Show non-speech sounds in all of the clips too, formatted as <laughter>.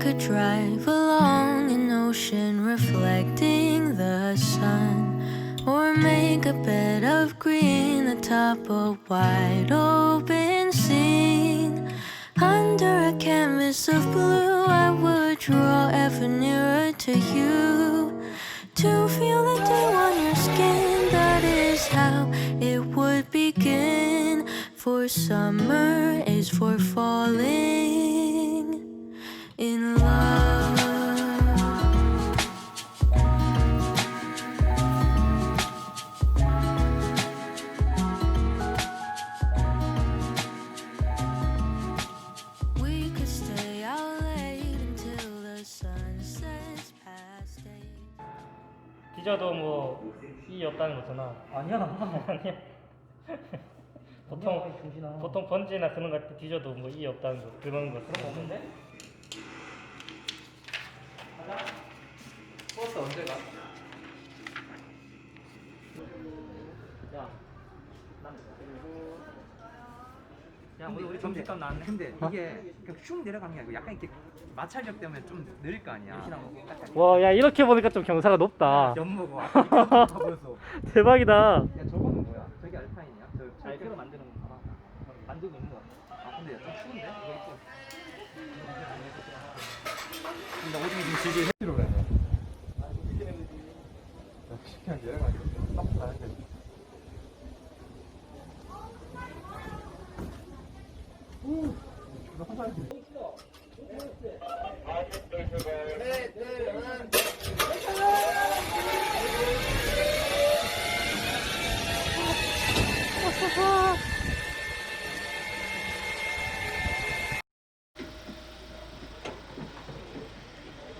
could drive along an ocean reflecting the sun, or make a bed of green atop a wide open scene. Under a canvas of blue, I would draw ever nearer to you. To feel the dew on your skin, that is how it would begin. For summer is for falling in love. We could stay out late until the sun sets past eight. 뒤져도 뭐 이의 없다는 거잖아. 아니야. 아니야. <laughs> 보통. 보통 번지나 그런 거할때 뒤져도 뭐 이의 없다는 거 그런 거 그런 거 없는데? 가자. 버스 언제 가? 야, 난 그리고 야 우리 우리 점심값 나왔네. 근데 이게 그냥 슝 내려가는 게 아니고 약간 이렇게 마찰력 때문에 좀 느릴 거 아니야. 역시나 뭐. 와, 야 이렇게 보니까 좀 경사가 높다. 연모고 아 <laughs> 보였어. 대박이다. 야 저거는 뭐야? 저기 알파인이야? 저 알게로 만드는 거 봐라. 만들고 있는 거 같아. 아 근데 좀 추운데? 이거 입고. 나 오줌이 좀 질질 해지로 그래. 쉽게 한 내려가지고 딱 나는데.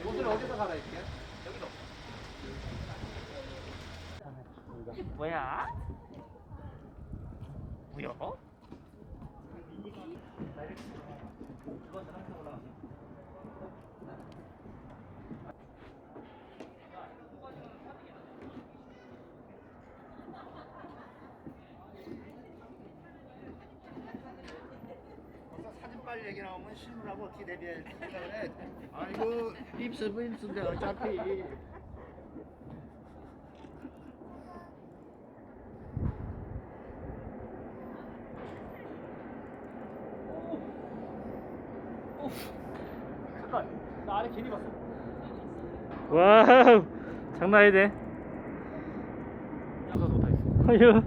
옷을 어디서 갈아입게? 여기도. 뭐야? 뭐야? 사진 빨리 얘기 나오면 실물하고 어떻게 대비해 생각을 해. 아이고 입술 입술인데 어차피 잠깐. 나 안에 괜히 봤어. 와우, 장난 아니네. 무서워서 못하겠어. 어휴.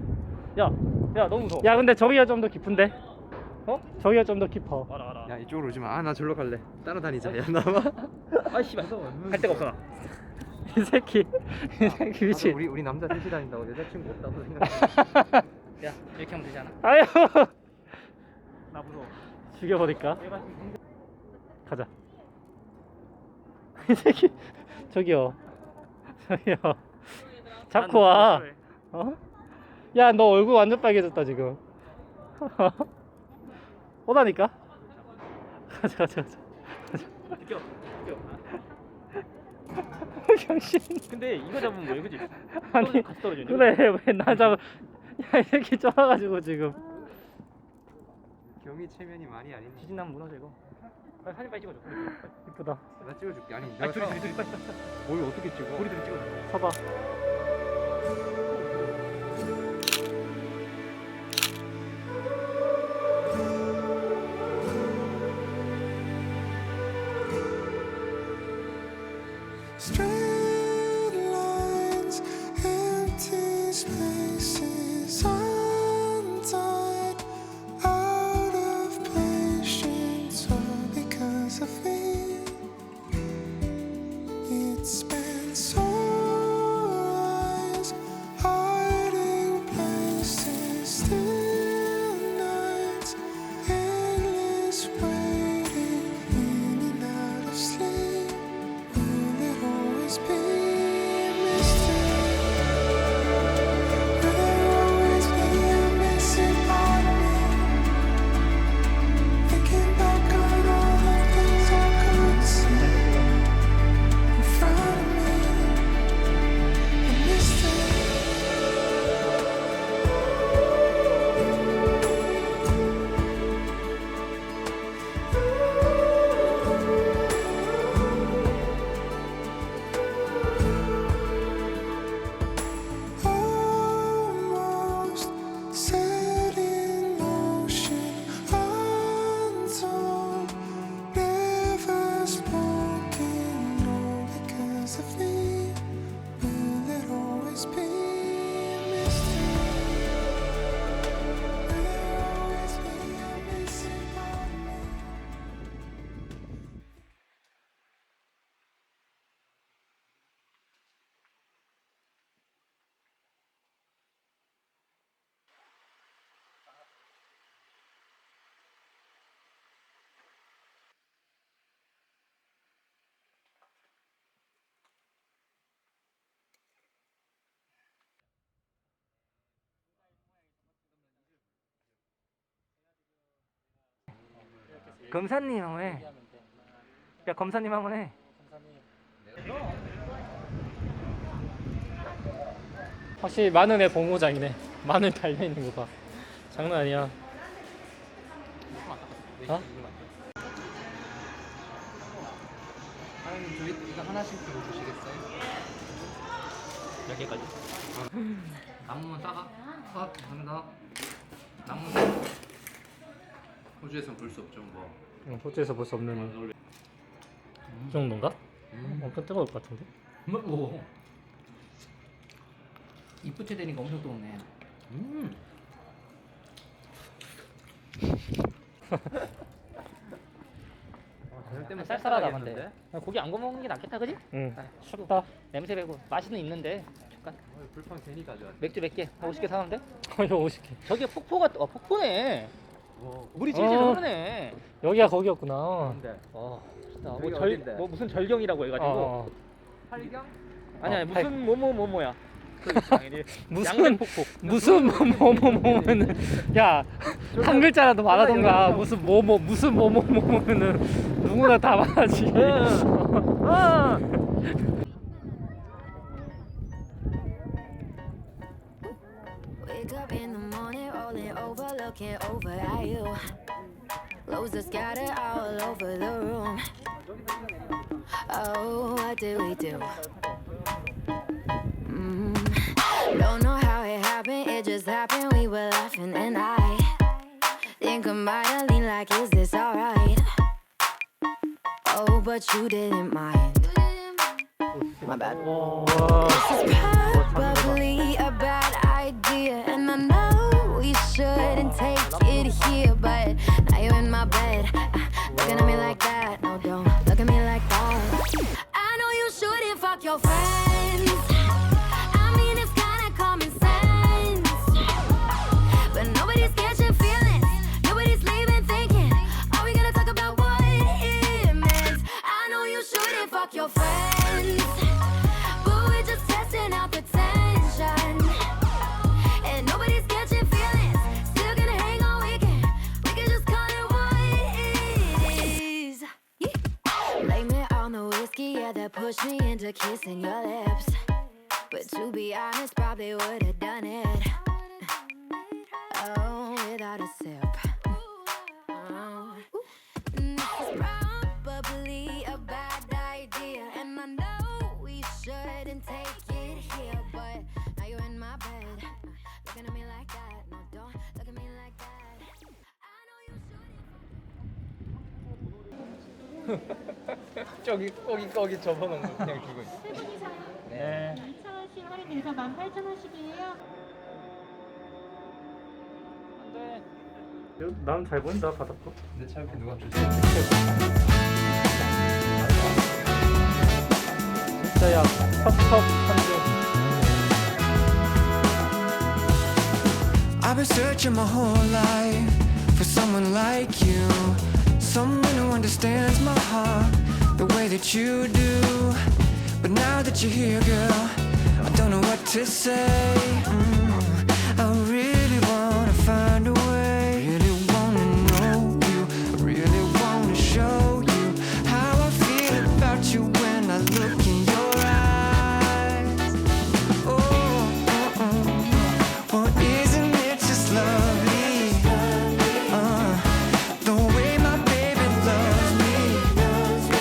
야, 야 너무 무서워. 야, 근데 저기가 좀 더 깊은데? 어? 저기가 좀 더 깊어. 알아 알아. 야 이쪽으로 오지 마. 아 나 절로 갈래. 따라다니자. 야 나와. 아이씨 말할 데가 없어 나. 이 새끼, 이 새끼 미친. 우리 우리 남자 셋이 다닌다고 여자친구 없다고 생각해. <laughs> 야 이렇게 하면 되지 않아? 아유, 나 무서워. 죽여버릴까? 내가 지금 굉장히 가자. 이 새끼, 저기요, 저기요. 자꾸 와. 어? 야, 너 얼굴 완전 빨개졌다 지금. <laughs> 오다니까? 가자, 가자, 가자. 느껴. 느껴. <laughs> 병신. 근데 이거 잡으면 뭐야, 그지? 아니, 같이 떨어지네. 그래, 왜 나 잡아? 야, 이 새끼 쫄아가지고 지금. 경이 체면이 말이 아니네. 지진 나면 무너져 이거. 빨리 사진 빨리 찍어줘. 이쁘다. 나 찍어줄게. 아니 아니 내가 둘이 사- 둘이 둘이 빨리. 빨리. 뭘 어떻게 찍어? 우리 둘이 찍어줘. 서봐. Straight It's 검사님 한번 해. 야 검사님 한번 해. 확실히 마늘의 본고장이네. 마늘 달려 있는 거 봐. 장난 아니야. 어? 사장님 이거 하나씩 들어주시겠어요? 몇 개까지? <laughs> 나무는 싸가? 아 감사합니다 나무 호주에선 볼 수 없죠 뭐 응, 호주에서 볼 수 없는 이 정도인가? 엄청 뜨거울 것 같은데? 뭐 이쁘게 되니까 엄청 뜨겁네 음 저녁 때문에 쌀쌀하다 근데. 고기 안 구워 먹는 게 낫겠다 그지? 응. 아, 춥다. 냄새 배고 맛있는 있는데 잠깐 불판 괜히 가져왔어 맥주 몇 개? 50개 사면 돼? 이거 50개. 저기 폭포가 어 폭포네. 물이 질질 어. 흐르네. 여기가 거기였구나. 근데 어, 진짜 여기 뭐, 절, 어딘데? 뭐 무슨 절경이라고 해가지고 어, 어. 팔경? 아니 아니 어, 무슨 뭐뭐 뭐뭐야. 그 당연히 <laughs> 무슨 폭포. 무슨 뭐뭐뭐면은 야 한 글자라도 말하던가 무슨 뭐뭐 무슨 뭐뭐뭐면은 누구나 다 말하지. <laughs> 아, over, looking over at you. Clothes are scattered all over the room. Oh, what did we do? Mm. Don't know how it happened, it just happened. We were laughing, and I think I might have leaned like, Is this alright? Oh, but you didn't mind. My bad. 와. Here. But now you're in my bed, looking at me like that. Pushed me into kissing your lips. But to be honest, probably would have done it. <laughs> 저기 거기 거기 접어놓은 거 그냥 주고 있어 네. 2,000원씩 할인해서 18,000원씩이에요. 난 잘 보인다 바닥도. 내 차에 누가 주지? 진짜야 텁텁 한데. I've been searching my whole life for someone like you. Someone who understands my heart the way that you do. But now that you're here, girl, I don't know what to say. Mm.